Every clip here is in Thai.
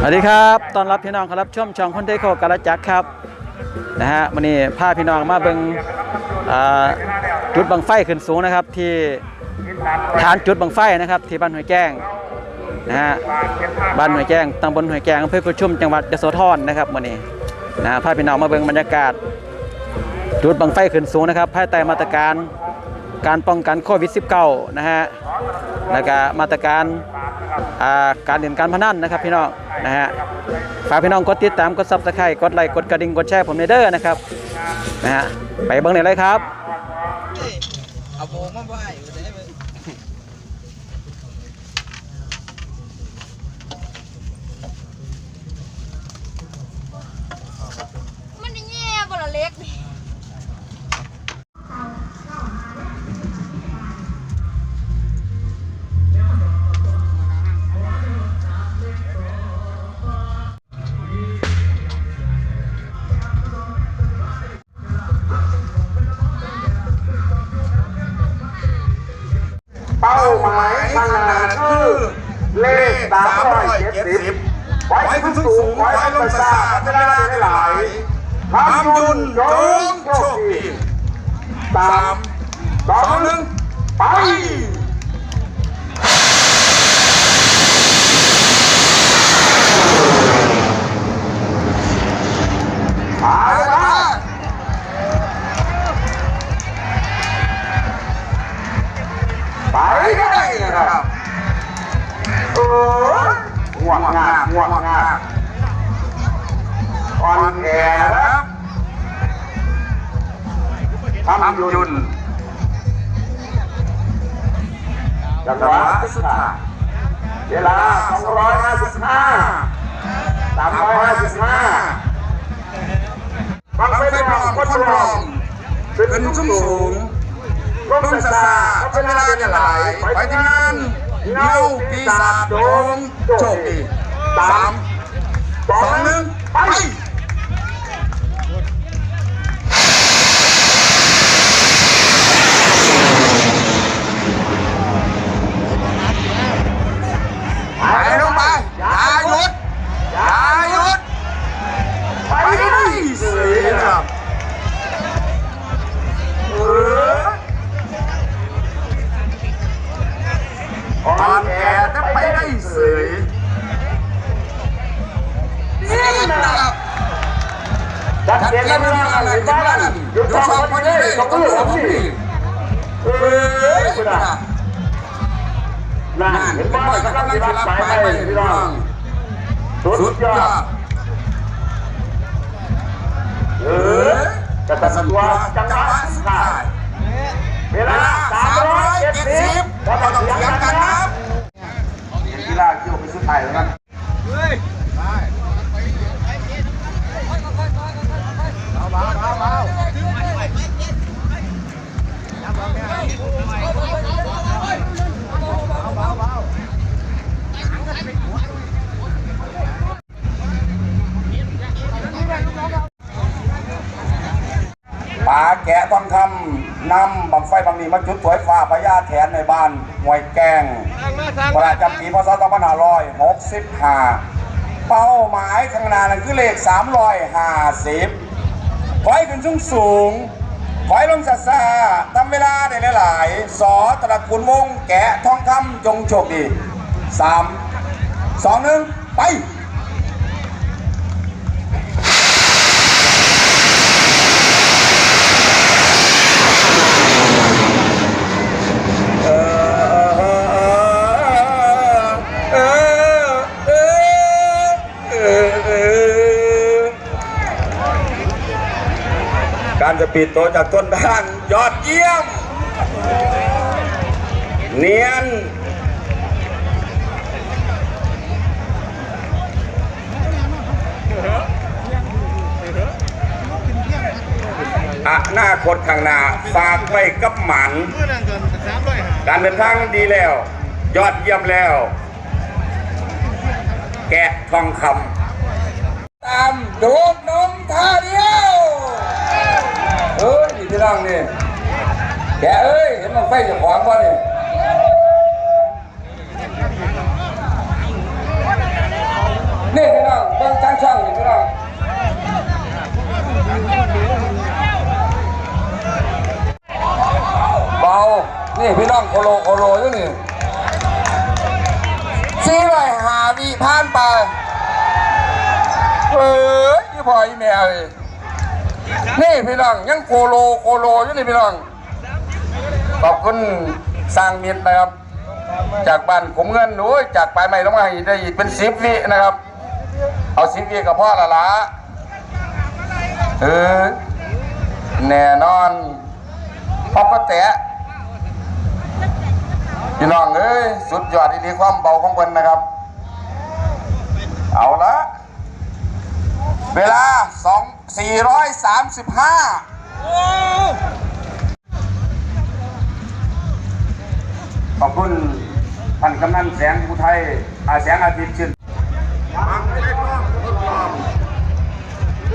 สวัสดีครับตอนรับพี่น้องครับรับชมช่องคนเทโคกาลจักครับนะฮะวันนี้พาพี่น้องมาเบิงจุดบังไฟขึ้นสูงนะครับ ที่ฐานจุดบังไฟนะครับ ที่บ้านห้วยแก้งนะฮะบ้านห้วยแก้งตำบลห้วยแก้งอำเภอกุชุมจังหวัดยโสธรนะครับวันนี้นะฮะพาพี่น้องมาเบิงบรรยากาศจุดบังไฟขึ้นสูงนะครับภายใต้มาตรการ การป้องกันโควิด -19 นะฮะแล้วก็มาตรการาการเด่นการพนันนะครับพี่น้องนะฮะฝากพี่น้องกดติดตามกดซับสไครต์กดไลค์กดกระดิ่งกดแชร์ผมในเด้อนะครับนะฮะไปเบิ่งไหนเลยครับ รองก็รองเป็นสูงสูงร่มศาสาก็เป็นเวลาจะหลายไปที่งานเงาปีศาจโดงโชคดีสามสองหนึ่งไป ไฟบางนีมาจุดสวยฟ้าพญาแถนในบ้านหวยแกงประจำปีพศ2565 เป้าหมายข้างหน้านั่นคือเลข 350ขอให้ขึ้นสูงสูงขอให้ลงซาซาทำเวลาได้หลายๆสอตระกูลวงแกะทองคำจงโชคดี 3 2 1 ไป การจะปิดตัวจากต้นทางยอดเยี่ยม เนียนอนาคตข้างหน้าฝากไว้กับหมันการเดินทางดีแล้ว ยอดเยี่ยมแล้ว แกะทองคำตามดูดนมท่าเดียวเอ้ยนี่ พี่น้องนี่แกเอ้ยเห็นมันไฟจะขวางป่ะนี่นี่พี่น้องเบิ่งจ้างช่างนี่พี่น้องเบานี่พี่น้องโคโลโคโลอยู่นี่สี่ร้อยหาวิผ่านไปเอ้ยยี่พออีแมวเลย นี่พี่น้องยังโคโลโคโลอยู่นี่พี่น้องขอบคุณสร้างมิตรนะครับ จากบ้านผมเงินโอ้ยจากปลายใหม่ลงมาได้อีกเป็นสิบวินะครับ เอาสิบวิกับพ่อละละเออแน่นอนพ่อก็แตะพี่น้องเอ้ยสุดยอดดีความเบาของเพิ่นนะครับ เอาละเวลาสอง สี่ร้อยสามสิบห้าขอบคุณท่านกำนันแสงอุทัยอาแสงอาทิตย์ชื่นฟังไม่ได้ต้องทดลอง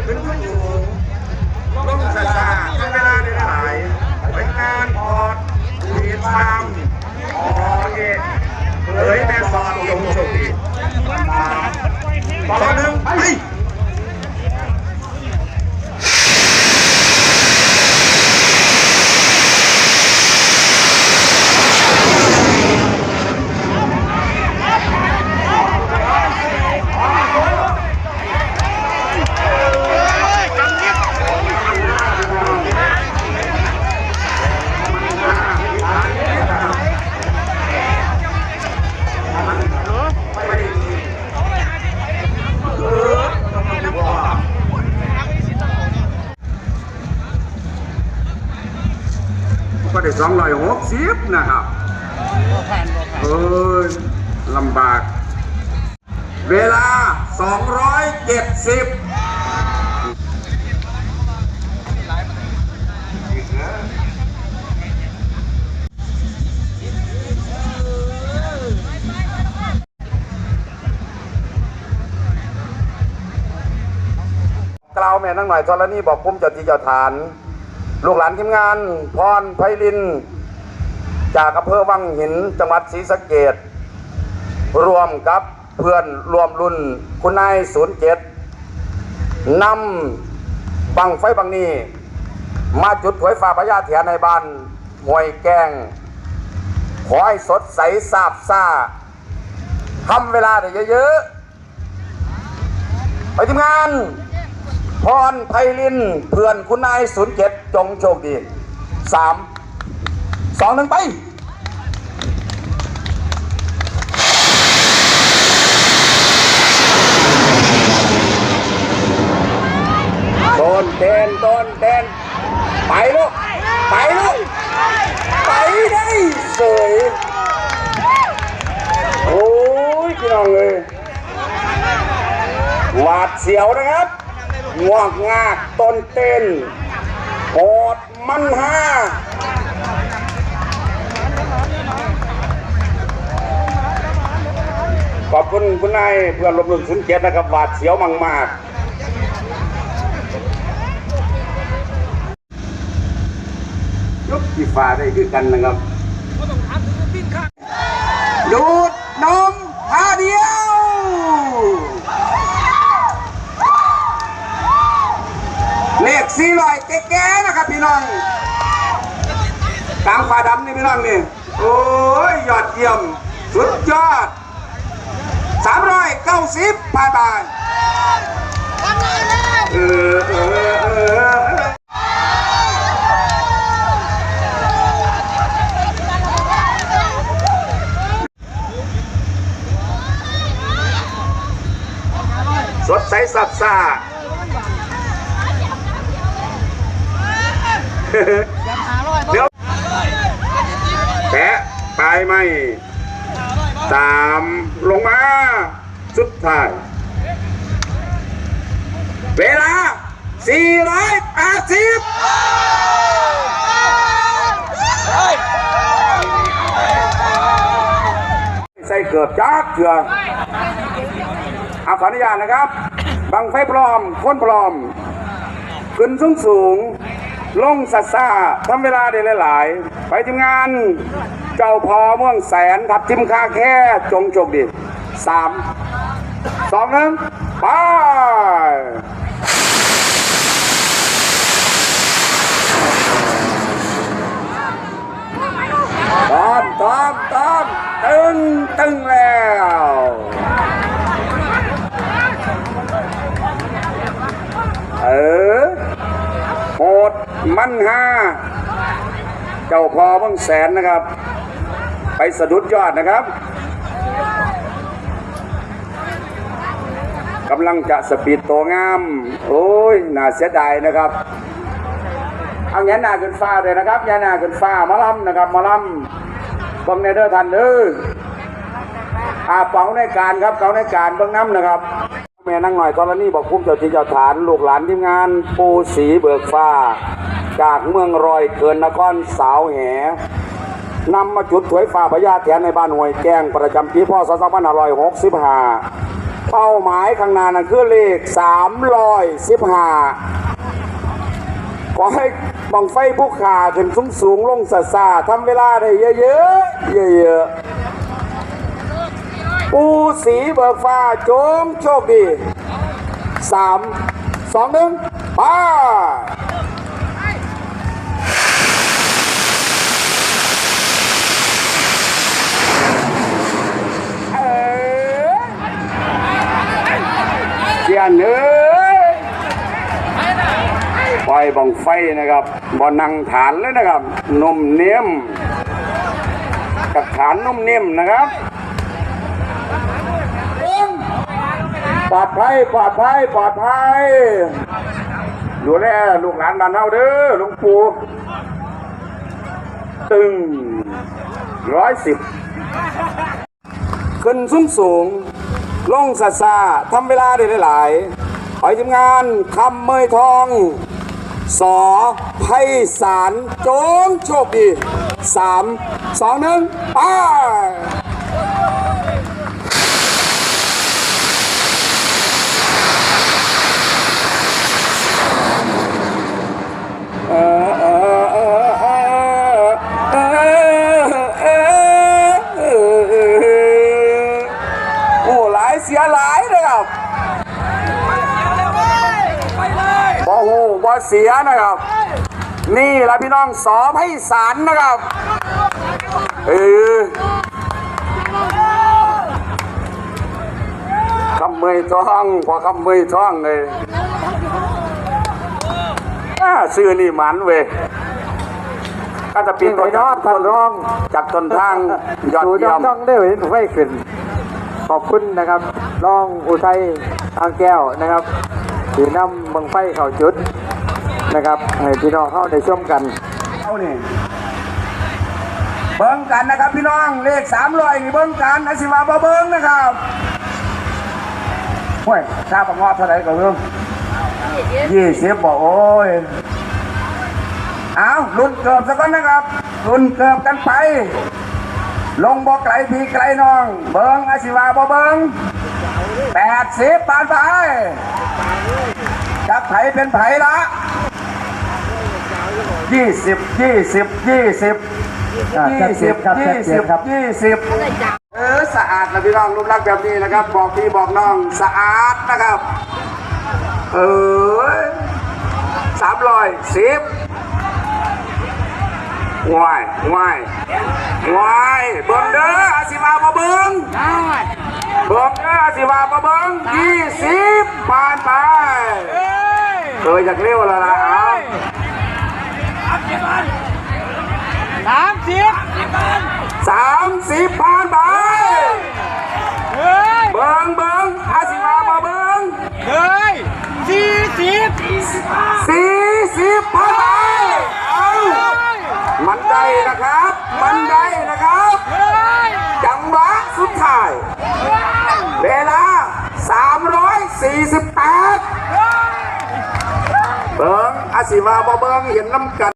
ขึ้นขึ้นสูงลงซาซาทำเวลาได้หลายเป็นงานพอดมีทามโอเคเฮ้ยแม่สอนจงโชคดีต่อหนึ่งไป ก็ได้สองร้อยหกสิบนะครับเอ้ยลำบาก เวลาสองร้อยเจ็ดสิบกล่าวแม่นั่งหน่อยธรณีบอกพุ่มเจ้าที่เจ้าฐาน ลูกหลานทีมงาน พรไพลิน จากอำเภอวังหินจังหวัดศรีสะเกดรวมกับเพื่อนรวมรุ่นคุณนายศูนย์เจ็ดนำบังไฟบังนี้ มาจุดถวยฟ้าพญาเถียนในบ้านหวยแกง ขอให้สดใสซาบซ่าทำเวลาได้เยอะๆ ไปทีมงาน พรไพลินเพื่อนคุณนายศูนย์เจ็ดจงโชคดีสามสองหนึ่งไปต้นเต้นต้นเต้นไปลูกไปลูกไปได้เสยโอ้ยพี่น้องเลยหวาดเสียวนะครับ งวกงากต้นเต้นโหดมันห้าขอบคุณคุณนายเพื่อนรวมรุ่นสุนเจ็ดนะครับหวาดเสียวมังมากยกที่ฟ้าได้คือกันนะครับดูดนมท่าเดียว เลข สี่ร้อยแก่ๆนะครับพี่น้องกลางฟ้าดำนี่พี่น้องนี่ โอ้ยยอดเยี่ยม สุดยอดสามร้อยเก้าสิบผ่านไปเออเออเออเออสดใสสับซ่า เดี๋ยวแกะปลายไม้ตามลงมา สุดท้าย เวลา 480 ใส่เกือบจักเถื่ออาขออนุญาตนะครับ บังไฟพร้อมค้นพร้อม ขึ้นสูงสูง ลงสัสซาทำเวลาได้หลาย ๆ ไปทีมงาน เจ้าพอเมืองแสนทับทิมคาแค่จงโชคดีสามสองหนึ่งไป ดมันห้าเจ้าพอเบังแสนนะครับ ไปสะดุดยอดนะครับกำลังจะสปีดตัวงาม โอ้ยน่าเสียดายนะครับ เอาแงนหน้าขึ้นฟ้าเลยนะครับแงนหน้าขึ้นฟ้ามาล่ำนะครับมาล่ำบังในเด้อทันเด้ออาเป๋าในการครับเป๋าในการเบื้องน้ำนะครับแม่นั่งหน่อยตอนนี้บอกพุ่มเจ้าที่เจ้าฐาน ลูกหลานทีมงาน ปูสีเบิกฟ้า จากเมืองรอยเกินนครสาวแหนำมาจุดถวยฟ้าพญาแถนในบ้านห้วยแก้งประจำปีพศ2565เป้าหมายข้างหน้านั่นคือเลข 315ขอให้บังไฟผู้ขาขึ้นสูงสูงลงสาสาทำเวลาได้เยอะๆเยอะปูสีเบิกฟ้าโจงโชคดีสามสองหนึ่งไปเอ้ยเจี ยนเอ้ยไฟบังไฟนะครับบอนังฐานเลยนะครับนุ่มเนียมกับฐานนุ่มนิ่มนะครับปลอดภัยปลอดภัยปลอดภัยดูแลลูกหลานบ้านเฮาเด้อหลวงปู่ตึงร้อยสิบขึ้นสูงสูง ลงซาซาทำเวลาได้หลายๆไปทีมงานคำเมยทอง สอไพศาลโจงโชคดีสามสองหนึ่งไป บ่หูบ่เสียนะครับ นี่ละพี่น้องสอบให้สารนะครับเออคำเมยท้องพอคำเมยท้องเลยซื้อนี่หมันเว้ยก็จะปิดตัวยอดทนร้องจากต้นทางยอดเยี่ยมต้องได้เห็นไฟขึ้น ขอบคุณนะครับรองอุทัยทางแก้วนะครับที่นำบังไฟเข้าจุด นะครับ ให้พี่น้องเข้าได้ชมกันเอานี่เบิ้งกันนะครับพี่น้องเลขสามร้อยนี่เบิ้งกันอาสิวาบ่เบิ้งนะครับห้วยชาประงอเท่าไหร่ก็เริ่มยี่สิบบอกโอ้ยเอาลุ้นเกือบสักก่อนนะครับลุ้นเกือบกันไป ลงบ่ไกลพี่ไกลน้อง เบิ้งอาสิวาบ่เบิ้งแปดสิบปานไปจักไผเป็นไผละ ยี่สิบยี่สิบยี่สิบอ่ายี่ชัดเจสิบนครับยี่ชัดเจสินบครับ ยี่สิบเออสะอาดนะพี่น้องรูปลักษณ์แบบนี้นะครับ บอกพี่บอกน้องสะอาดนะครับ เออสามร้อยสิบวายวายวายเบิ้งเด้ออาสิมามาเบิ้งเบิ้งเด้ออาสิมามาเบิ้งยี่สิบผ่านไปเอออยากเร็วแล้วล่ะเอา สามสิบสามสิบผ่านไปเฮ้ยเบิ้งเบิ้งอาสิมามาเบิ้งเฮ้ยสี่สิบสี่สิบผ่านไปเอามันได้นะครับ มันได้นะครับเฮ้ยจังหวะสุดท้าย เวลา348เบิงอาศิวาบ่เบิงเห็นน้ำกัน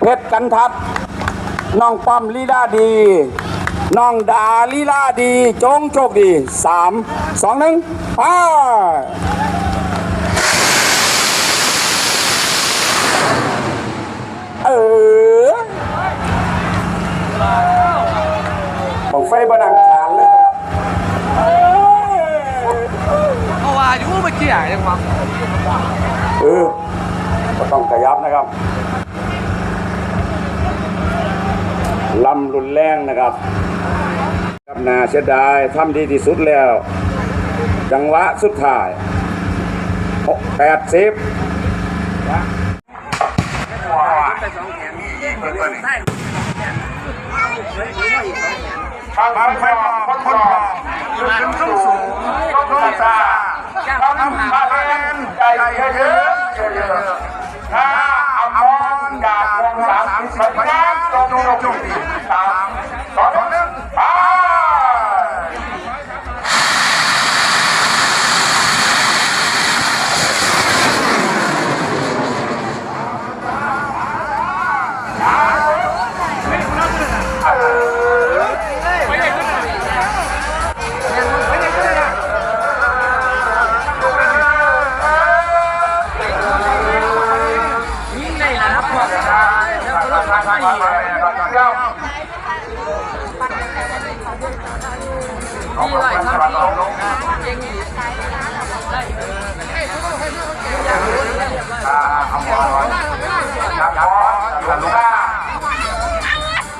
เพชรกันทัดน้องป้อมลีดาดีน้องดาลีลาดี จงโชคดีสามสองหนึ่งไปเออผมไฟบดังขานเลยครับเอ้ยเอาว่าอยู่เมื่อกี้อะยังวะเออก็ต้องขยับนะครับ ลำรุนแรงนะครับกับนาเสียดายทำดีที่สุดแล้ว จังหวะสุดท้ายหกแปดสิบบางบางไฟมาคนคนมาขึ้นสูงสูงต้องตาทำมาเป็นใจเยอะเยอะเยอะถ้าเอามอนดาบวงสามสิบล้านต รงต